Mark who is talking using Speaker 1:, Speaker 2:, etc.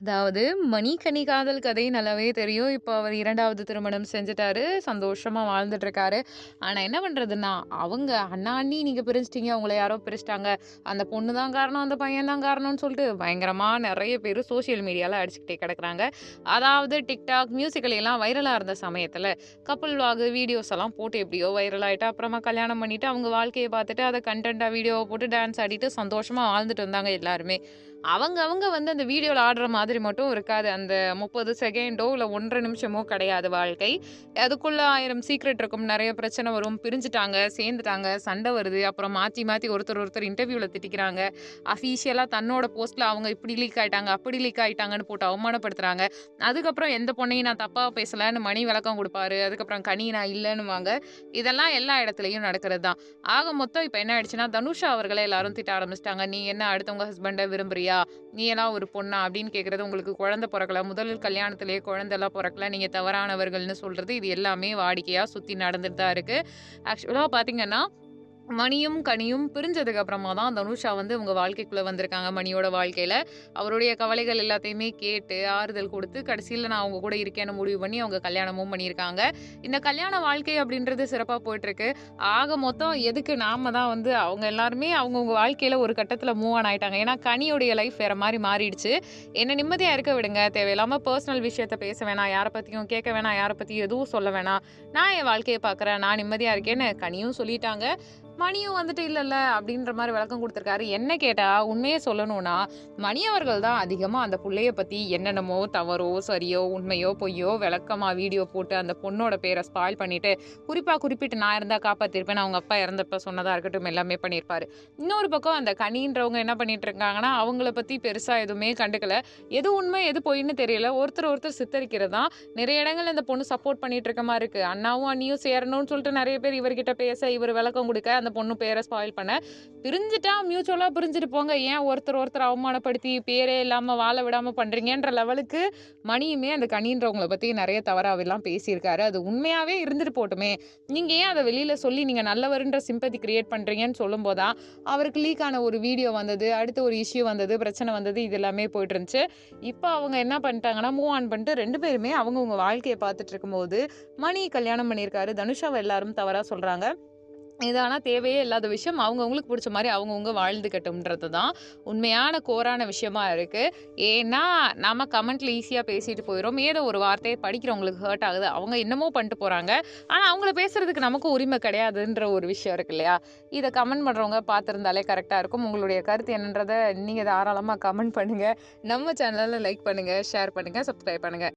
Speaker 1: அதாவது மணிக்கனி காதல் கதை நல்லாவே தெரியும். இப்போ அவர் இரண்டாவது திருமணம் செஞ்சுட்டாரு. சந்தோஷமாக வாழ்ந்துட்டுருக்காரு ஆனால் என்ன பண்ணுறதுன்னா அவங்க அண்ணா, அண்ணி நீங்கள் பிரிஞ்சுட்டீங்க. அவங்கள யாரோ பிரிச்சுட்டாங்க. அந்த பொண்ணு தான் காரணம், அந்த பையன் தான் காரணம்னு சொல்லிட்டு பயங்கரமாக நிறைய பேர் சோசியல் மீடியாவில் அடிச்சுக்கிட்டே கிடக்குறாங்க. அதாவது டிக்டாக் மியூசிக்கல் எல்லாம் வைரலாக இருந்த சமயத்தில் கப்பல் வாகு வீடியோஸ் எல்லாம் போட்டு எப்படியோ வைரல் அப்புறமா கல்யாணம் பண்ணிட்டு அவங்க வாழ்க்கையை பார்த்துட்டு அதை கண்டென்ட்டாக வீடியோவை போட்டு டான்ஸ் ஆடிட்டு சந்தோஷமாக வாழ்ந்துட்டு வந்தாங்க எல்லாருமே. அவங்க அவங்க வந்து அந்த வீடியோவில் ஆடுற மாதிரி மட்டும் இருக்காது. அந்த 30 செகண்டோ இல்லை ஒன்றரை நிமிஷமோ கிடையாது வாழ்க்கை. அதுக்குள்ள ஆயிரம் சீக்ரெட் இருக்கும். நிறைய பிரச்சனை வரும். பிரிஞ்சுட்டாங்க, சேர்ந்துட்டாங்க, சண்டை வருது. அப்புறம் மாற்றி மாற்றி ஒருத்தர் ஒருத்தர் இன்டர்வியூவில் திட்டிக்கிறாங்க. அஃபீஷியலாக தன்னோட போஸ்ட்டில் அவங்க இப்படி லீக் ஆகிட்டாங்க அப்படி லீக் ஆகிட்டாங்கன்னு போட்டு அவமானப்படுத்துறாங்க. அதுக்கப்புறம் எந்த பொண்ணையும் நான் தப்பாக பேசலைன்னு மணி விளக்கம் கொடுப்பாரு அதுக்கப்புறம் கனி நான் இல்லைன்னுவாங்க இதெல்லாம் எல்லா இடத்துலையும் நடக்கிறது தான். ஆக மொத்தம் இப்போ என்ன ஆயிடுச்சுன்னா, தனுஷா அவர்களை எல்லாரும் திட்ட ஆரம்பிச்சிட்டாங்க "நீ என்ன அடுத்தவங்க ஹஸ்பண்டை விரும்புறியா? நீ எல்லாம் ஒரு பொண்ணா?" அப்படின்னு கேட்குறது உங்களுக்கு குழந்தை பிறக்கல. முதல் கல்யாணத்திலேயே குழந்தைலாம் பிறக்கல. நீங்கள் தவறானவர்கள்னு சொல்கிறது இது எல்லாமே வாடிக்கையாக சுற்றி நடந்துட்டு தான் இருக்குது ஆக்சுவலாக பார்த்தீங்கன்னா, மணியும், கனியும் பிரிஞ்சதுக்கு அப்புறமா தான் தனுஷா வந்து அவங்க வாழ்க்கைக்குள்ள வந்திருக்காங்க. மணியோட வாழ்க்கையில. அவருடைய கவலைகள் எல்லாத்தையுமே கேட்டு, ஆறுதல் கொடுத்து கடைசியில் நான் அவங்க கூட இருக்கேன்னு முடிவு பண்ணி அவங்க கல்யாணமும் பண்ணியிருக்காங்க. இந்த கல்யாண வாழ்க்கை அப்படின்றது சிறப்பாக போயிட்டுருக்கு. ஆக மொத்தம் எதுக்கு நாம தான் வந்து அவங்க எல்லாருமே அவங்கவுங்க வாழ்க்கையில ஒரு கட்டத்தில் மூவ் ஆன் ஆயிட்டாங்க. ஏன்னா கனியுடைய லைஃப் வேற மாதிரி மாறிடுச்சு. என்ன நிம்மதியா இருக்க விடுங்க. தேவையில்லாமல் பர்சனல் விஷயத்த பேச வேணாம். யாரை பத்தியும் கேட்க வேணாம். யாரை பத்தியும் எதுவும் சொல்ல வேணாம். நான் என் வாழ்க்கையை பார்க்குறேன். நான் நிம்மதியா இருக்கேன்னு கனியும் சொல்லிட்டாங்க. மணியும் வந்துட்டு இல்லைல்ல அப்படின்ற மாதிரி விளக்கம் கொடுத்துருக்காரு என்ன கேட்டால் உண்மையை சொல்லணும்னா, மணி அவர்கள் தான் அதிகமாக அந்த பிள்ளைய பற்றி என்னென்னமோ தவறோ, சரியோ, உண்மையோ, பொய்யோ விளக்கமாக வீடியோ போட்டு அந்த பொண்ணோட பேரை ஸ்பாயில் பண்ணிட்டு, குறிப்பாக குறிப்பிட்டு நான் இருந்தால் காப்பாற்றிருப்பேன் அவங்க அப்பா இறந்தப்ப சொன்னதாக இருக்கட்டும் எல்லாமே பண்ணியிருப்பாரு. இன்னொரு பக்கம் அந்த கனின்றவங்க என்ன பண்ணிட்டு இருக்காங்கன்னா, அவங்கள பற்றி பெருசாக எதுவுமே கண்டுக்கல. எது உண்மை, எது பொய்ன்னு தெரியல. ஒருத்தர் ஒருத்தர் சித்தரிக்கிறது தான். நிறைய இடங்கள்ல இந்த பொண்ணு சப்போர்ட் பண்ணிட்டு இருக்க மாதிரி இருக்குது அண்ணாவும், அண்ணியும் சேரணும்னு சொல்லிட்டு நிறைய பேர் இவர்கிட்ட பேச, இவர் விளக்கம் கொடுக்க அந்த பொண்ணு பேரை ஸ்பாயில் பண்ண. பிரிஞ்சுட்டா மியூச்சுவலாக பிரிஞ்சுட்டு போங்க. ஏன் ஒருத்தர் ஒருத்தர் அவமானப்படுத்தி பேரே இல்லாமல் வாழ விடாமல் பண்ணுறீங்கன்ற லெவலுக்கு மணியுமே அந்த கனின்றவங்களை பற்றி நிறைய தவறாவெல்லாம் பேசியிருக்காரு. அது உண்மையாகவே இருந்துட்டு போட்டுமே. நீங்கள் ஏன் அதை வெளியில் சொல்லி நீங்கள் நல்லவருன்ற சிம்பத்தி கிரியேட் பண்ணுறீங்கன்னு சொல்லும்போது தான், அவருக்கு லீக் ஆன ஒரு வீடியோ வந்தது. அடுத்து ஒரு இஷ்யூ வந்தது. பிரச்சனை வந்தது. இது எல்லாமே போயிட்டு இருந்துச்சு. இப்போ அவங்க என்ன பண்ணிட்டாங்கன்னா, மூவ் ஆன் பண்ணிட்டு ரெண்டு பேருமே அவங்கவுங்க வாழ்க்கையை பார்த்துட்டு இருக்கும்போது, மணி கல்யாணம் பண்ணியிருக்காரு. தனுஷாவை எல்லாரும் தவறாக சொல்கிறாங்க இது தேவையே இல்லாத விஷயம். அவங்கவுங்களுக்கு பிடிச்ச மாதிரி அவங்கவுங்க வாழ்ந்துக்கட்டும்ன்றது தான் உண்மையான கோரான விஷயமா இருக்குது ஏன்னா, நம்ம கமெண்ட்ல ஈஸியாக பேசிட்டு போயிடும் ஏதோ ஒரு வார்த்தையை படிக்கிறவங்களுக்கு ஹர்ட் ஆகுது. அவங்க என்னமோ பண்ணிட்டு போகிறாங்க ஆனால் அவங்கள பேசுறதுக்கு நமக்கும் உரிமை கிடையாதுன்ற ஒரு விஷயம் இருக்கு இல்லையா? இதை கமெண்ட் பண்ணுறவங்க பார்த்துருந்தாலே கரெக்டாக இருக்கும். உங்களுடைய கருத்து என்னன்றத நீங்கள் தாராளமாக கமெண்ட் பண்ணுங்கள் நம்ம சேனலில் லைக் பண்ணுங்கள் ஷேர் பண்ணுங்கள் சப்ஸ்கிரைப் பண்ணுங்கள்